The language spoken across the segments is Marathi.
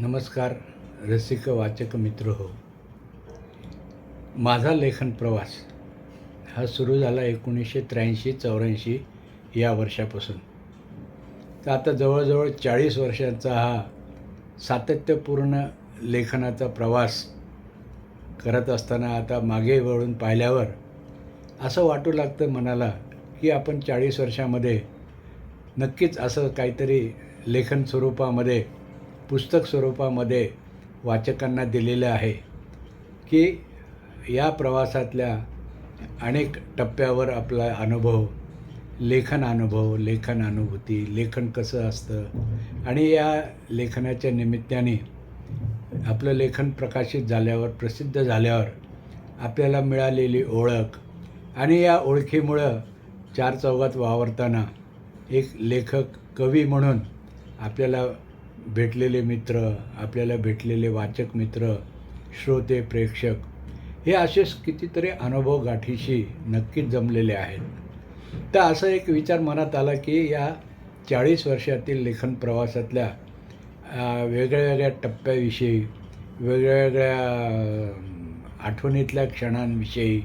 नमस्कार रसिक वाचक मित्र हो. माझा लेखन प्रवास हा सुरू झाला एकोणीसशे त्र्याऐंशी चौऱ्याऐंशी या वर्षापासून. तर आता जवळजवळ चाळीस वर्षांचा हा सातत्यपूर्ण लेखनाचा प्रवास करत असताना आता मागे वळून पाहिल्यावर असं वाटू लागतं मनाला की आपण चाळीस वर्षामध्ये नक्कीच असं काहीतरी लेखन स्वरूपामध्ये पुस्तक स्वरूपामध्ये वाचकांना दिलेलं आहे की या प्रवासातल्या अनेक टप्प्यावर आपला अनुभव लेखन अनुभव लेखन अनुभूती लेखन कसं असतं आणि या लेखनाच्या निमित्ताने आपलं लेखन प्रकाशित झाल्यावर प्रसिद्ध झाल्यावर आपल्याला मिळालेली ओळख आणि या ओळखीमुळं चार चौघात वावरताना एक लेखक कवी म्हणून आपल्याला भेटलेले मित्र आपल्याला भेटलेले वाचक मित्र श्रोते प्रेक्षक हे असेच कितीतरी अनुभव गाठीशी नक्कीच जमलेले आहेत. तर असं एक विचार मनात आला की या चाळीस वर्षातील लेखन प्रवासातल्या वेगळ्या वेगळ्या टप्प्याविषयी वेगळ्या वेगळ्या आठवणीतल्या क्षणांविषयी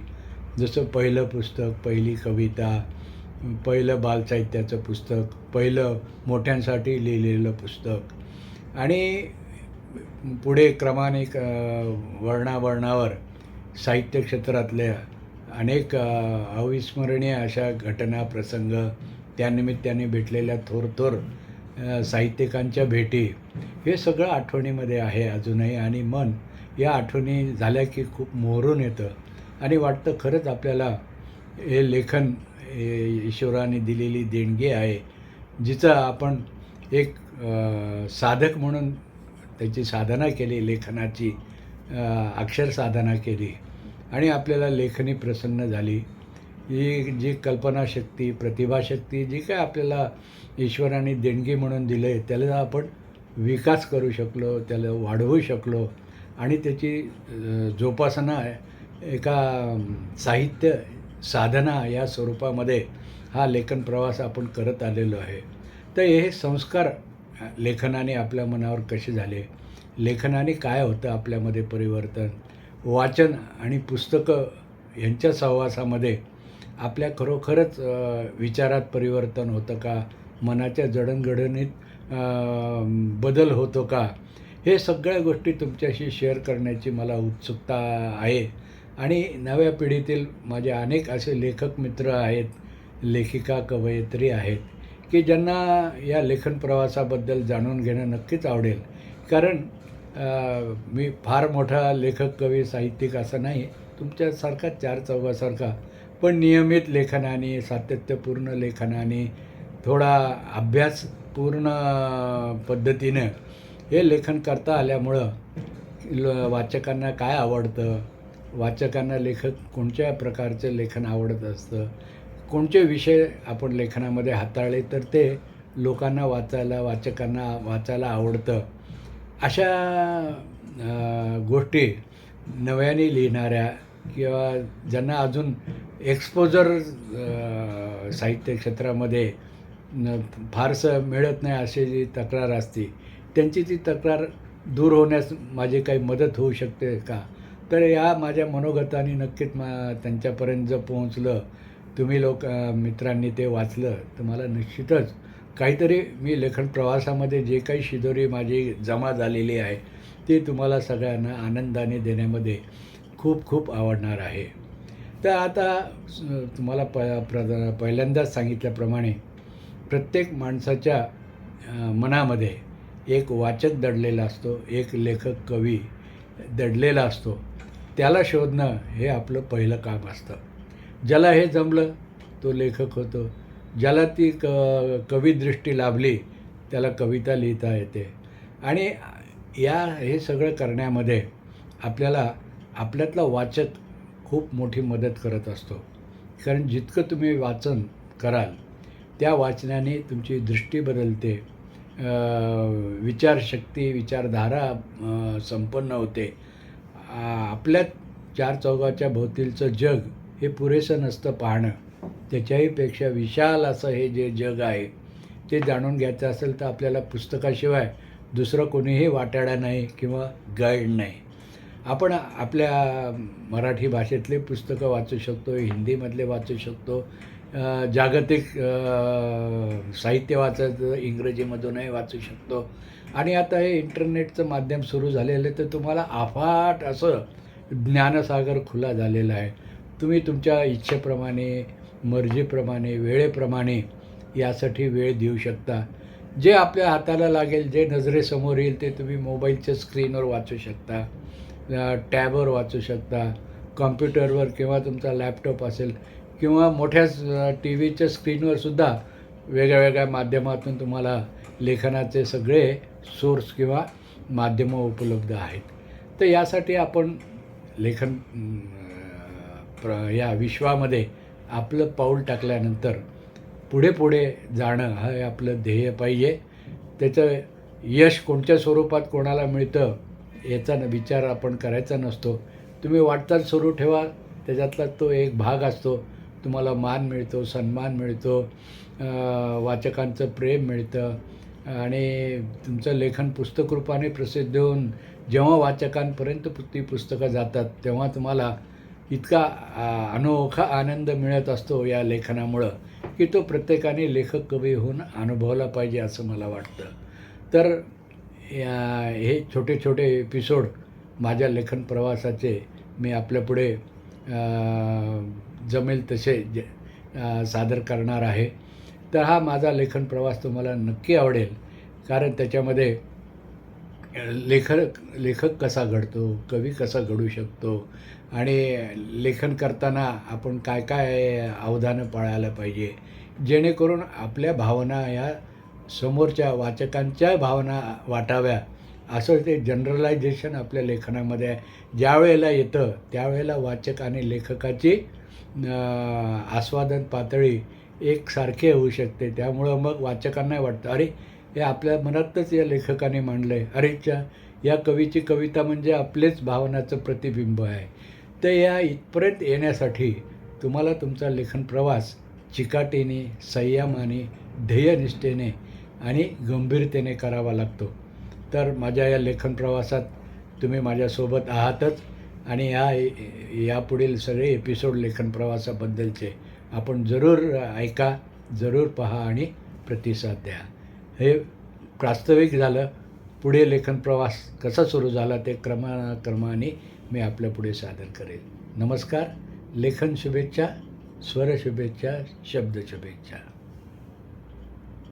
जसं पहिलं पुस्तक पहिली कविता पहिलं बालसाहित्याचं पुस्तक पहिलं मोठ्यांसाठी लिहिलेलं पुस्तक आणि पुढे क्रमाने क- वर्णावर्णावर साहित्य क्षेत्रातल्या अनेक अविस्मरणीय अशा घटना प्रसंग त्यानिमित्ताने भेटलेल्या थोर थोर साहित्यिकांच्या भेटी हे सगळं आठवणीमध्ये आहे अजूनही. आणि मन या आठवणी झाल्या की खूप मोहरून येतं. आणि वाटतं खरंच आपल्याला हे लेखन ईश्वराने दिलेली देणगी आहे जिचं आपण एक साधक म्हणून त्याची साधना केली लेखनाची अक्षर साधना केली आणि आपल्याला लेखनी प्रसन्न झाली. ही जी कल्पनाशक्ती प्रतिभाशक्ती जी काय आपल्याला ईश्वराने देणगी म्हणून दिलं आहे त्याला आपण विकास करू शकलो त्याला वाढवू शकलो आणि त्याची जोपासना एका साहित्य साधना या स्वरूपामध्ये हा लेखन प्रवास आपण करत आलेलो आहे. तर हे संस्कार लेखनाने आपल्या मनावर कसे झाले? लेखनाने काय होतं आपल्यामध्ये परिवर्तन? वाचन आणि पुस्तकं यांच्या सहवासामध्ये आपल्या खरोखरच विचारात परिवर्तन होतं का? मनाच्या जडणघडणीत बदल होतो का? हे सगळ्या गोष्टी तुमच्याशी शेअर करण्याची मला उत्सुकता आहे. आणि नव्या पिढीतील माझे अनेक असे लेखक मित्र आहेत लेखिका कवयित्री आहेत. की ज्यांना या लेखन प्रवासाबद्दल जाणून घेणं नक्कीच आवडेल. कारण मी फार मोठा लेखक कवी साहित्यिक असं नाही. तुमच्यासारखा चार चौघासारखा. पण नियमित लेखनाने सातत्यपूर्ण लेखनाने थोडा अभ्यासपूर्ण पद्धतीनं हे लेखन करता आल्यामुळं ल वाचकांना काय आवडतं? वाचकांना लेखक कोणत्या प्रकारचं लेखन आवडत असतं? कोणते विषय आपण लेखनामध्ये हाताळले तर ते लोकांना वाचायला वाचकांना वाचायला आवडतं. अशा गोष्टी नव्याने लिहिणाऱ्या किंवा ज्यांना अजून एक्सपोजर साहित्य क्षेत्रामध्ये न फारसं मिळत नाही अशी जी तक्रार असते त्यांची ती तक्रार दूर होण्यास माझी काही मदत होऊ शकते का? तर या माझ्या मनोगताने नक्कीच मा त्यांच्यापर्यंत जर पोहोचलं तुम्ही लोक मित्रांनी ते वाचलं तर मला निश्चितच काहीतरी मी लेखन प्रवासामध्ये जे काही शिदोरी माझी जमा झालेली आहे ती तुम्हाला सगळ्यांना आनंदाने देण्यामध्ये खूप खूप आवडणार आहे. तर आता तुम्हाला प प्र पहिल्यांदाच सांगितल्याप्रमाणे प्रत्येक माणसाच्या मनामध्ये एक वाचक दडलेला असतो एक लेखक कवी दडलेला असतो. त्याला शोधणं हे आपलं पहिलं काम असतं. ज्याला हे जमलं तो लेखक होतो. ज्याला ती क कविदृष्टी लाभली त्याला कविता लिहिता येते. आणि या हे सगळं करण्यामध्ये आपल्याला आपल्यातला वाचक खूप मोठी मदत करत असतो. कारण जितकं तुम्ही वाचन कराल त्या वाचनाने तुमची दृष्टी बदलते. विचारशक्ती विचारधारा संपन्न होते. आपल्यात चार चौघाच्या भोवतीलचं जग हे पुरेसं नसतं पाहणं. त्याच्याहीपेक्षा विशाल असं हे जे जग आहे ते जाणून घ्यायचं असेल तर आपल्याला पुस्तकाशिवाय दुसरं कोणीही वाटाडा नाही किंवा गाईड नाही. आपण आपल्या मराठी भाषेतले पुस्तकं वाचू शकतो हिंदीमधले वाचू शकतो जागतिक साहित्य वाचायचं इंग्रजीमधूनही वाचू शकतो. आणि आता हे इंटरनेटचं माध्यम सुरू झालेलं आहे तर तुम्हाला अफाट असं ज्ञानसागर खुला झालेला आहे. तुम्ही तुमच्या इच्छेप्रमाणे मर्जीप्रमाणे वेळेप्रमाणे यासाठी वेळ देऊ शकता. जे आपल्या हाताला लागेल जे नजरेसमोर येईल ते तुम्ही मोबाईलच्या स्क्रीनवर वाचू शकता टॅबवर वाचू शकता कॉम्प्युटरवर किंवा तुमचा लॅपटॉप असेल किंवा मोठ्या टी व्हीच्या स्क्रीनवर सुद्धा वेगळ्या वेगळ्या माध्यमातून तुम्हाला लेखनाचे सगळे सोर्स किंवा माध्यमं उपलब्ध आहेत. तर यासाठी आपण लेखन प्र या विश्वामध्ये आपलं पाऊल टाकल्यानंतर पुढे पुढे जाणं हे आपलं ध्येय पाहिजे. त्याचं यश कोणत्या स्वरूपात कोणाला मिळतं याचा न- विचार आपण करायचा नसतो. तुम्ही वाटचाल सुरू ठेवा. त्याच्यातला तो एक भाग असतो. तुम्हाला मान मिळतो सन्मान मिळतो वाचकांचं प्रेम मिळतं आणि तुमचं लेखन पुस्तकरूपाने प्रसिद्ध होऊन जेव्हा वाचकांपर्यंत ती पुस्तकं जातात तेव्हा तुम्हाला इतका अनोखा आनंद मिळत असतो या लेखनामुळं की तो प्रत्येकाने लेखक कवी होऊन अनुभवला पाहिजे असं मला वाटतं. तर या हे छोटे छोटे एपिसोड माझ्या लेखन प्रवासाचे मी आपल्यापुढे जमेल तसे ज सादर करणार आहे. तर हा माझा लेखन प्रवास तुम्हाला नक्की आवडेल कारण त्याच्यामध्ये लेखक लेखक कसा घडतो कवी कसा घडू शकतो आणि लेखन करताना आपण काय काय अवधानं पाळायला पाहिजे? जेणेकरून आपल्या भावना या समोरच्या वाचकांच्या भावना वाटाव्या. असं ते जनरलायझेशन आपल्या लेखनामध्ये आहे. ज्या वेळेला येतं त्यावेळेला वाचक आणि लेखकाची आस्वादन पातळी एकसारखी होऊ शकते. त्यामुळं मग वाचकांना वाटतं अरे हे आपल्या मनातच या लेखकाने मांडलं आहे अरेच्या या कवीची कविता म्हणजे आपलेच भावनाचं प्रतिबिंब आहे. तर या इथपर्यंत येण्यासाठी तुम्हाला तुमचा लेखन प्रवास चिकाटीने संयमाने ध्येयनिष्ठेने आणि गंभीरतेने करावा लागतो. तर माझ्या या लेखन प्रवासात तुम्ही माझ्यासोबत आहातच आणि या यापुढील सगळे एपिसोड लेखन प्रवासाबद्दलचे आपण जरूर ऐका जरूर पहा आणि प्रतिसाद द्या. हे प्रास्ताविक झालं पुढे लेखन प्रवास कसा सुरू झाला ते क्रमाक्रमाने मी आपल्या पुढे सादर करेन नमस्कार लेखन शुभेच्छा स्वर शुभेच्छा शब्द शुभेच्छा.